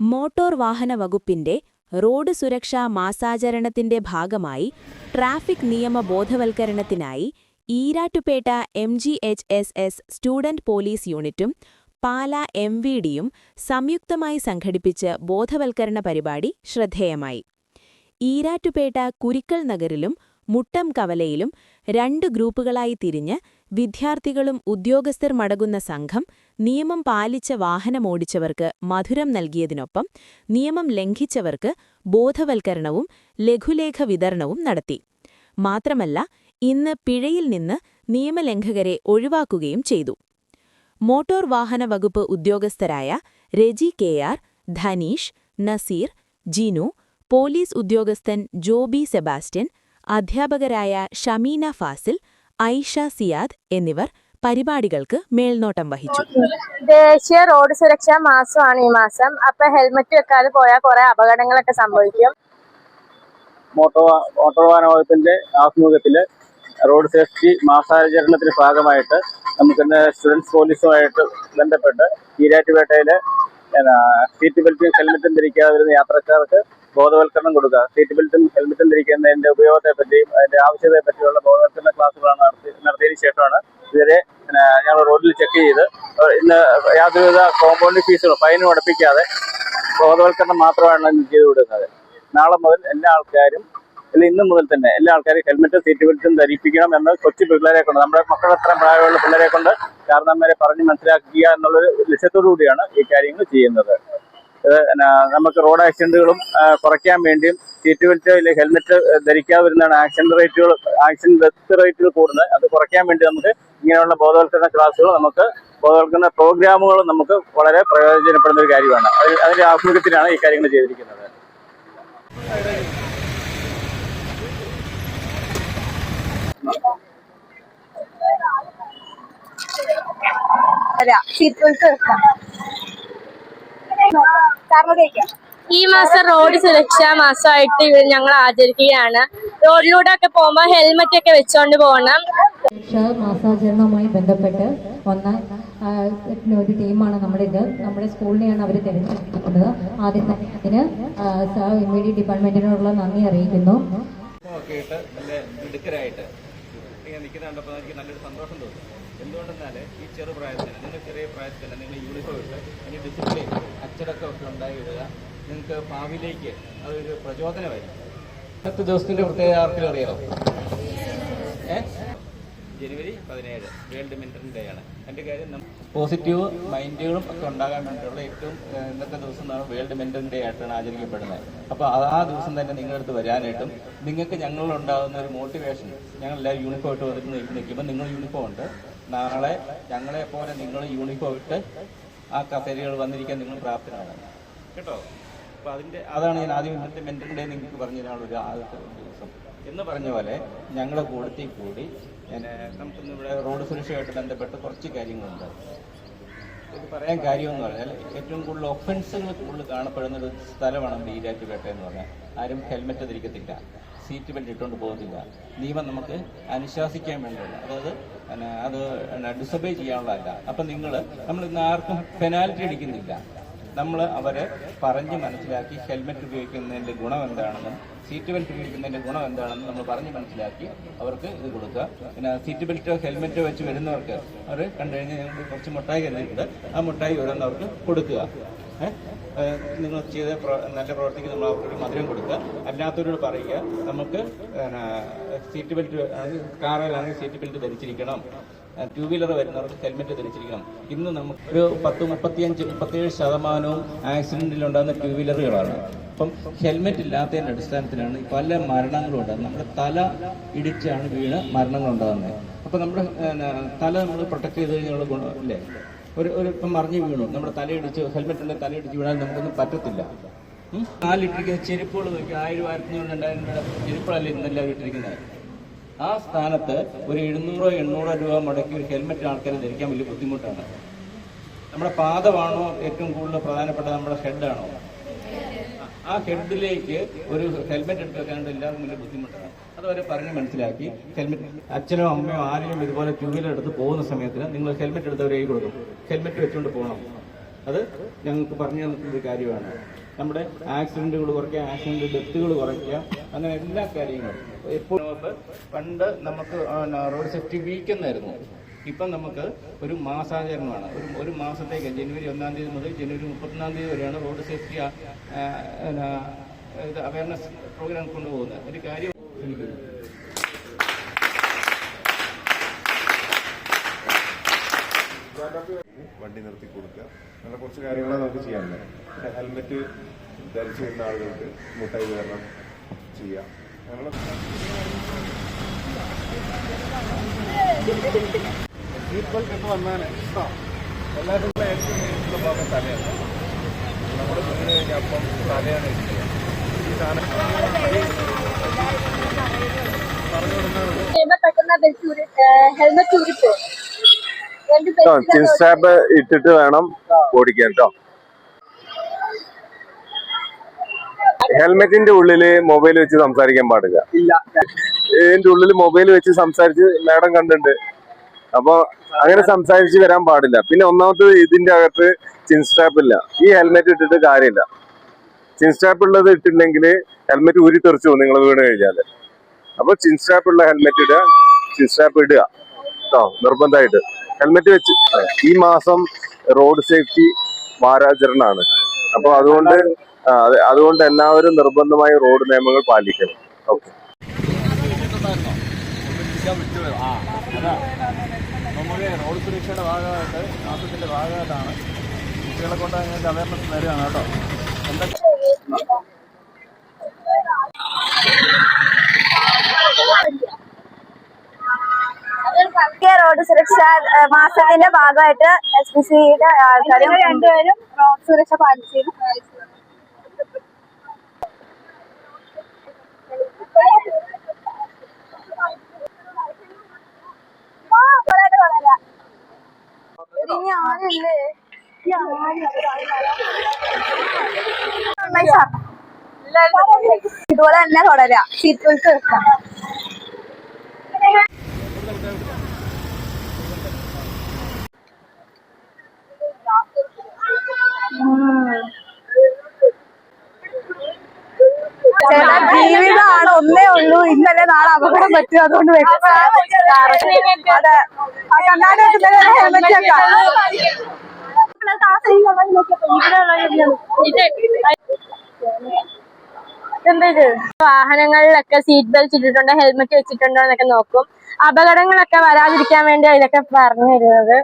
Motor വാഹന വകുപ്പിന്റെ road സുരക്ഷാ മാസാചരണത്തിന്റെ ഭാഗമായി ട്രാഫിക് നിയമ ബോധവൽക്കരണത്തിനായി Erattupetta M G H S S student police യൂണിറ്റും പാല എം വി ഡിയും സംയുക്തമായി സംഘടിപ്പിച്ച് ബോധവൽക്കരണ പരിപാടി ശ്രദ്ധേയമായി. ഈരാറ്റുപേട്ട കുരിക്കൽ നഗറിലും മുട്ടം കവലയിലും രണ്ട് ഗ്രൂപ്പുകളായി തിരിഞ്ഞ് വിദ്യാർത്ഥികളും ഉദ്യോഗസ്ഥർ മടങ്ങുന്ന സംഘം നിയമം പാലിച്ച വാഹനമോടിച്ചവർക്ക് മധുരം നൽകിയതിനൊപ്പം നിയമം ലംഘിച്ചവർക്ക് ബോധവൽക്കരണവും ലഘുലേഖ വിതരണവും നടത്തി. മാത്രമല്ല ഇന്ന് പിഴയിൽ നിന്ന് നിയമലംഘകരെ ഒഴിവാക്കുകയും ചെയ്തു. മോട്ടോർ വാഹന വകുപ്പ് ഉദ്യോഗസ്ഥരായ Reji K R Dhanish Nazeer Jinu police ഉദ്യോഗസ്ഥൻ ജോബി സെബാസ്റ്റ്യൻ അധ്യാപകരായ ഷമീന ഫാസിൽ ഐഷ സിയാദ് എന്നിവർ പരിപാടികൾക്ക് മേൽനോട്ടം വഹിച്ചു. ദേശീയ റോഡ് സുരക്ഷാ മാസമാണ് ഈ മാസം. അപ്പൊ ഹെൽമെറ്റ് വെക്കാതെ പോയാൽ കുറെ അപകടങ്ങളൊക്കെ സംഭവിക്കും. മോട്ടോർ മോട്ടോർ വാഹന വകുപ്പിന്റെ ആഭിമുഖ്യത്തിൽ റോഡ് സേഫ്റ്റി മാസാചരണത്തിന്റെ ഭാഗമായിട്ട് നമുക്ക് സ്റ്റുഡൻസ് പോലീസുമായിട്ട് ബന്ധപ്പെട്ട് ഈരാറ്റുപേട്ടയിലെ സീറ്റ് ബെൽറ്റും ഹെൽമെറ്റും ധരിക്കാതെ വരുന്ന യാത്രക്കാർക്ക് ബോധവൽക്കരണം കൊടുക്കുക. സീറ്റ് ബെൽറ്റും ഹെൽമെറ്റും ധരിക്കുന്നതിന്റെ ഉപയോഗത്തെ പറ്റിയും അതിന്റെ ആവശ്യത്തെ പറ്റിയുള്ള ബോധവൽക്കരണ ക്ലാസ്സുകളാണ് നടത്തി നടത്തിയതിനു ശേഷമാണ് ഇവരെ ഞങ്ങൾ റോഡിൽ ചെക്ക് ചെയ്ത് ഇന്ന് യാതൊരുവിധ കോമ്പൗണ്ട് ഫീസുകളോ ഫൈനും അടപ്പിക്കാതെ ബോധവൽക്കരണം മാത്രമാണ് ചെയ്തു കൊടുക്കുന്നത്. നാളെ മുതൽ എല്ലാ ആൾക്കാരും അല്ലെങ്കിൽ ഇന്ന് മുതൽ തന്നെ എല്ലാ ആൾക്കാരും ഹെൽമെറ്റ് സീറ്റ് ബെൽറ്റും ധരിപ്പിക്കണം എന്ന് കൊച്ചു പിള്ളേരെ കൊണ്ട് നമ്മുടെ മക്കളെത്ര പ്രായമുള്ള പിള്ളേരെ കൊണ്ട് കാരണന്മാരെ പറഞ്ഞ് മനസ്സിലാക്കുക എന്നുള്ളൊരു ലക്ഷ്യത്തോടു കൂടിയാണ് ഈ കാര്യങ്ങൾ ചെയ്യുന്നത്. നമുക്ക് റോഡ് ആക്സിഡന്റുകളും കുറയ്ക്കാൻ വേണ്ടിയും സീറ്റ് ബെൽറ്റ് അല്ലെങ്കിൽ ഹെൽമെറ്റ് ധരിക്കാതെ വരുന്നതാണ് ആക്സിഡന്റ് റേറ്റുകൾ ആക്സിഡന്റ് ഡെത്ത് റേറ്റുകൾ കൂടുന്നത്. അത് കുറയ്ക്കാൻ വേണ്ടി നമുക്ക് ഇങ്ങനെയുള്ള ബോധവൽക്കരണ ക്ലാസ്സുകൾ നമുക്ക് ബോധവൽക്കരണ പ്രോഗ്രാമുകൾ നമുക്ക് വളരെ പ്രയോജനപ്പെടുന്ന ഒരു കാര്യമാണ് അതിന്റെ ആഭിമുഖ്യത്തിലാണ് ഈ കാര്യങ്ങൾ ചെയ്തിരിക്കുന്നത് സീറ്റ് ബെൽറ്റ് വെക്കാം കാരണം തേക്കാം ഈ മാസം റോഡ് സുരക്ഷാ മാസമായിട്ട് ഇവർ ഞങ്ങൾ ആചരിക്കുകയാണ്. റോഡിലൂടെ ഒക്കെ പോകുമ്പോൾ ഹെൽമെറ്റ് ഒക്കെ വെച്ചോണ്ട് പോകണം സുരക്ഷാ മാസാചരണവുമായി ബന്ധപ്പെട്ട് വന്ന ഒരു ടീമാണ് നമ്മുടെ ഇത്. നമ്മുടെ സ്കൂളിനെയാണ് അവർ തിരഞ്ഞെടുത്തിരിക്കുന്നത്. ആദ്യം തന്നെ അതിന് എം ഇ ഡി ഡിപ്പാർട്ട്മെന്റിനോടുള്ള നന്ദി അറിയിക്കുന്നു. ഒക്കെ ഇട്ട് നല്ല മിടുക്കരായിട്ട് ഇങ്ങനെ നിൽക്കുന്ന എനിക്ക് നല്ലൊരു സന്തോഷം തോന്നി. എന്തുകൊണ്ടെന്നാൽ ഈ ചെറുപ്രായത്തിൽ നിങ്ങൾ ചെറിയ പ്രായത്തിൽ നിങ്ങൾ യൂണിഫോം ഇട്ട് അതിന് ഡിസിപ്ലിൻ അച്ചടക്കം ഒക്കെ ഉണ്ടായി വിടുക നിങ്ങൾക്ക് ഭാവിയിലേക്ക് അതൊരു പ്രചോദനമായിരിക്കും. പത്ത് ദിവസത്തിന്റെ പ്രത്യേകത ആർക്കും അറിയാമോ ജനുവരി പതിനേഴ് വേൾഡ് മെന്റൽ ഡേ ആണ്. എന്റെ കാര്യം പോസിറ്റീവ് മൈൻഡുകളും ഒക്കെ ഉണ്ടാകാൻ വേണ്ടിയുള്ള ഏറ്റവും ഇന്നത്തെ ദിവസം വേൾഡ് മെന്റൽ ഡേ ആയിട്ടാണ് ആചരിക്കപ്പെടുന്നത്. അപ്പോൾ ആ ദിവസം തന്നെ നിങ്ങളുടെ അടുത്ത് വരാനായിട്ടും നിങ്ങൾക്ക് ഞങ്ങളിലുണ്ടാകുന്ന ഒരു മോട്ടിവേഷൻ ഞങ്ങൾ എല്ലാവരും യൂണിഫോം ഇട്ട് വന്നിട്ട് നിൽക്ക് നിൽക്കുമ്പോൾ നിങ്ങൾ യൂണിഫോം ഉണ്ട്. നാളെ ഞങ്ങളെ പോലെ നിങ്ങൾ യൂണിഫോം ഇട്ട് ആ കസേരകൾ വന്നിരിക്കാൻ നിങ്ങൾ പ്രാപ്തരാണ്. കേട്ടോ? അപ്പോൾ അതിന്റെ അതാണ് ഞാൻ ആദ്യം ഇന്നത്തെ ഡേ നിങ്ങൾക്ക് പറഞ്ഞു തരാനുള്ള ഒരു ആദ്യത്തെ ദിവസം. എന്ന് പറഞ്ഞ പോലെ ഞങ്ങളെ കൂടത്തിൽ കൂടി നമുക്കിന്ന് ഇവിടെ റോഡ് സുരക്ഷയുമായിട്ട് ബന്ധപ്പെട്ട് കുറച്ച് കാര്യങ്ങളുണ്ട്. ഇത് പറയാൻ കാര്യമെന്ന് പറഞ്ഞാൽ ഏറ്റവും കൂടുതൽ ഒഫൻസുകൾ കൂടുതൽ കാണപ്പെടുന്ന ഒരു സ്ഥലമാണ് നമ്മുടെ എന്ന് പറഞ്ഞാൽ. ആരും ഹെൽമെറ്റ് ധരിക്കത്തില്ല. സീറ്റ് ബെൽറ്റ് ഇട്ടുകൊണ്ട് പോകുന്നില്ല. നിയമം നമുക്ക് അനുശാസിക്കാൻ വേണ്ടിയുള്ള അതായത് അത് ഡിസബേ ചെയ്യാനുള്ളതല്ല. അപ്പം നിങ്ങൾ നമ്മൾ ഇന്ന് ആർക്കും പെനാൽറ്റി അടിക്കുന്നില്ല. നമ്മൾ അവരെ പറഞ്ഞ് മനസ്സിലാക്കി ഹെൽമെറ്റ് ഉപയോഗിക്കുന്നതിന്റെ ഗുണം എന്താണെന്നും സീറ്റ് ബെൽറ്റ് ഉപയോഗിക്കുന്നതിന്റെ ഗുണം എന്താണെന്നും നമ്മൾ പറഞ്ഞ് മനസ്സിലാക്കി അവർക്ക് ഇത് കൊടുക്കുക. പിന്നെ സീറ്റ് ബെൽറ്റോ ഹെൽമെറ്റോ വെച്ച് വരുന്നവർക്ക് അവർ കണ്ടു കഴിഞ്ഞാൽ ഞങ്ങൾ കുറച്ച് മുട്ടായി തന്നിട്ടുണ്ട്. ആ മുട്ടായി ഓരോന്ന് അവർക്ക് കൊടുക്കുക. നിങ്ങൾ ചെയ്ത നല്ല പ്രവർത്തിക്ക് നമ്മൾ അവർക്കൊരു മധുരം കൊടുക്കുക. അല്ലാത്തവരോട് പറയുക നമുക്ക് സീറ്റ് ബെൽറ്റ് കാറിലാണെങ്കിൽ സീറ്റ് ബെൽറ്റ് ധരിച്ചിരിക്കണം. ടൂ വീലർ വരുന്നവർക്ക് ഹെൽമെറ്റ് ധരിച്ചിരിക്കണം. ഇന്ന് നമുക്ക് ഒരു പത്ത് മുപ്പത്തിയഞ്ച് മുപ്പത്തിയേഴ് ശതമാനവും ആക്സിഡന്റിലുണ്ടാകുന്ന ടു വീലറുകളാണ് അപ്പം ഹെൽമെറ്റ് ഇല്ലാത്തതിന്റെ അടിസ്ഥാനത്തിലാണ് പല മരണങ്ങളും ഉണ്ടാകുന്നത്. നമ്മുടെ തല ഇടിച്ചാണ് വീണ് മരണങ്ങൾ ഉണ്ടാകുന്നത് അപ്പം നമ്മുടെ തല നമ്മൾ പ്രൊട്ടക്ട് ചെയ്ത് കഴിഞ്ഞുള്ള ഗുണം അല്ലേ ഒരു ഒരു ഇപ്പം മറിഞ്ഞ് വീണു. നമ്മുടെ തലയിടിച്ച് ഹെൽമെറ്റ് ഉണ്ടെങ്കിൽ തലയിടിച്ച് വീണാൽ നമുക്കൊന്നും പറ്റത്തില്ല. നാലിട്ടിരിക്കുന്ന ചെരുപ്പുകൾ നോക്കി ആയിരം ആയിരത്തി രൂപ ചെരുപ്പുകളല്ലേ ഇന്നെല്ലാവരും ഇട്ടിരിക്കുന്നത്? ആ സ്ഥാനത്ത് ഒരു എഴുന്നൂറോ എണ്ണൂറോ രൂപ മുടക്കി ഒരു ഹെൽമെറ്റ് ആൾക്കാരെ ധരിക്കാൻ വലിയ ബുദ്ധിമുട്ടാണ്. നമ്മുടെ പാദമാണോ ഏറ്റവും കൂടുതൽ പ്രധാനപ്പെട്ട നമ്മുടെ ഹെഡാണോ? ആ ഹെഡിലേക്ക് ഒരു ഹെൽമെറ്റ് എടുത്ത് വെക്കാണ്ട് എല്ലാവർക്കും വലിയ ബുദ്ധിമുട്ടാണ്. അതുവരെ പറഞ്ഞ് മനസ്സിലാക്കി. ഹെൽമെറ്റ് അച്ഛനോ അമ്മയോ ആരെയും ഇതുപോലെ ടൂ വീലർ എടുത്ത് പോകുന്ന സമയത്തിന് നിങ്ങൾ ഹെൽമെറ്റ് എടുത്ത് അവരെ കൊടുക്കും. ഹെൽമെറ്റ് വെച്ചുകൊണ്ട് പോകണം അത് ഞങ്ങൾക്ക് പറഞ്ഞു തന്നിട്ടുള്ള കാര്യമാണ്. നമ്മുടെ ആക്സിഡന്റുകൾ കുറയ്ക്കുക ആക്സിഡന്റ് ഡെത്തുകൾ കുറയ്ക്കുക അങ്ങനെ എല്ലാ കാര്യങ്ങളും. എപ്പോഴും പണ്ട് നമുക്ക് റോഡ് സേഫ്റ്റി വീക്ക് എന്നായിരുന്നു ഇപ്പം നമുക്ക് ഒരു മാസാചരണമാണ്. ഒരു ഒരു മാസത്തേക്ക് ജനുവരി ഒന്നാം തീയതി മുതൽ ജനുവരി മുപ്പത്തൊന്നാം തീയതി വരെയാണ് റോഡ് സേഫ്റ്റി ഇത് അവയർനെസ് പ്രോഗ്രാം കൊണ്ടുപോകുന്നത്. ഒരു കാര്യം വണ്ടി നിർത്തി കൊടുക്കുക. അങ്ങനെ കുറച്ച് കാര്യങ്ങളെ നമുക്ക് പിന്നെ ഹെൽമെറ്റ് ധരിച്ചു വരുന്ന ആളുകൾക്ക് മുട്ടായി വിതരണം ചെയ്യാം. ഇപ്പോൾ വന്നാൽ എല്ലാവരും ഭാഗം തലയാണ് നമ്മുടെ ഇട്ടിട്ട് വേണം ഓടിക്കാൻ കേട്ടോ ഹെൽമെറ്റിന്റെ ഉള്ളിൽ മൊബൈൽ വെച്ച് സംസാരിക്കാൻ പാടില്ല. എന്റെ ഉള്ളിൽ മൊബൈൽ വെച്ച് സംസാരിച്ച് മാഡം കണ്ടിട്ടുണ്ട്. അപ്പൊ അങ്ങനെ സംസാരിച്ച് വരാൻ പാടില്ല. പിന്നെ ഒന്നാമത് ഇതിന്റെ അകത്ത് ചിൻ സ്ട്രാപ്പ് ഇല്ല. ഈ ഹെൽമെറ്റ് ഇട്ടിട്ട് കാര്യമില്ല. ചിൻ സ്ട്രാപ്പ് ഉള്ളത് ഇട്ടില്ലെങ്കിൽ ഹെൽമെറ്റ് ഊരി തെറിച്ചു പോകും നിങ്ങൾ വീണ് കഴിഞ്ഞാൽ. അപ്പൊ ചിൻ സ്ട്രാപ്പ് ഉള്ള ഹെൽമെറ്റ് ഇടുക ചിൻ സ്ട്രാപ്പ് ഇടുക. കേട്ടോ നിർബന്ധമായിട്ട്. ഹെൽമെറ്റ് വെച്ച് ഈ മാസം റോഡ് സേഫ്റ്റി വാരാചരണമാണ് അപ്പൊ അതുകൊണ്ട് അതുകൊണ്ട് എല്ലാവരും നിർബന്ധമായി റോഡ് നിയമങ്ങൾ പാലിക്കണം. ഓക്കെ. റോഡ് സുരക്ഷയുടെ ഭാഗമായിട്ട് മാസത്തിന്റെ ഭാഗമായിട്ടാണ് കുട്ടികളെ കൊണ്ട് അങ്ങനെ അവയർനെസ് നേരെയാണ് കേട്ടോ എന്തൊക്കെ ദേശീയ റോഡ് സുരക്ഷാ മാസത്തിന്റെ ഭാഗമായിട്ട് എസ് പി സിയുടെ ആൾക്കാരും രണ്ടുപേരും റോഡ് സുരക്ഷ പാലിച്ചിരുന്നു ഇതുപോലെ തന്നെ തുടരുക സീറ്റ് ബെൽറ്റ് വെക്കാം ചേട്ടാ ജീവിതമാണ് ഒന്നേ ഉള്ളൂ. ഇന്നലെ നാളെ അപകടം പറ്റും. അതുകൊണ്ട് കണ്ണാടി ഹെൽമെറ്റ് വെക്കാം എന്താ വാഹനങ്ങളിലൊക്കെ സീറ്റ് ബെൽറ്റ് ഇട്ടിട്ടുണ്ടോ ഹെൽമെറ്റ് വെച്ചിട്ടുണ്ടോ എന്നൊക്കെ നോക്കും. അപകടങ്ങളൊക്കെ വരാതിരിക്കാൻ വേണ്ടി ഇതൊക്കെ പറഞ്ഞു തരുന്നത്.